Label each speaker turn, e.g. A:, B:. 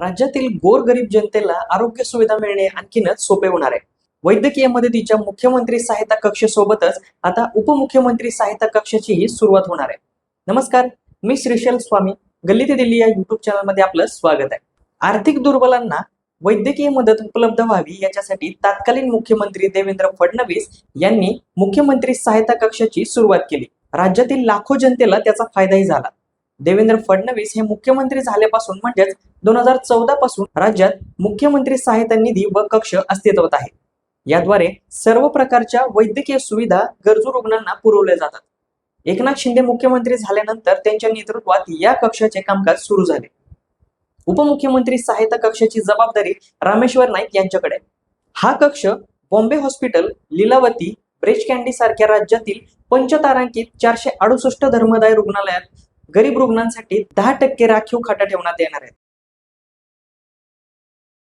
A: राज्यातील गोरगरीब जनतेला आरोग्य सुविधा मिळणे आणखीनच सोपे होणार आहे. वैद्यकीय मदतीच्या मुख्यमंत्री सहायता कक्षेसोबतच आता उपमुख्यमंत्री सहायता कक्षाचीही सुरुवात होणार आहे. नमस्कार मी श्रीशैल स्वामी. गल्ली ते दिल्ली या युट्यूब चॅनलमध्ये आपलं स्वागत आहे. आर्थिक दुर्बलांना वैद्यकीय मदत उपलब्ध व्हावी याच्यासाठी तत्कालीन मुख्यमंत्री देवेंद्र फडणवीस यांनी मुख्यमंत्री सहायता कक्षाची सुरुवात केली. राज्यातील लाखो जनतेला त्याचा फायदाही झाला. देवेंद्र फडणवीस हे मुख्यमंत्री झाल्यापासून म्हणजेच दोन हजार चौदा पासून राज्यात मुख्यमंत्री सहायता निधी व कक्ष अस्तित्वात आहे. याद्वारे सर्व प्रकारच्या वैद्यकीय सुविधा गरजू रुग्णांना पुरवल्या जातात. एकनाथ शिंदे मुख्यमंत्री झाल्यानंतर त्यांच्या नेतृत्वात या कक्षाचे कामकाज सुरू झाले. उपमुख्यमंत्री सहायता कक्षाची जबाबदारी रामेश्वर नाईक यांच्याकडे हा कक्ष Bombay hospital Lilavati Breach Candy सारख्या राज्यातील पंचतारांकित चारशे अडुसष्ट धर्मदाय रुग्णालयात गरीब रुग्णांसाठी दहा टक्के राखीव खाटा ठेवण्यात येणार आहेत.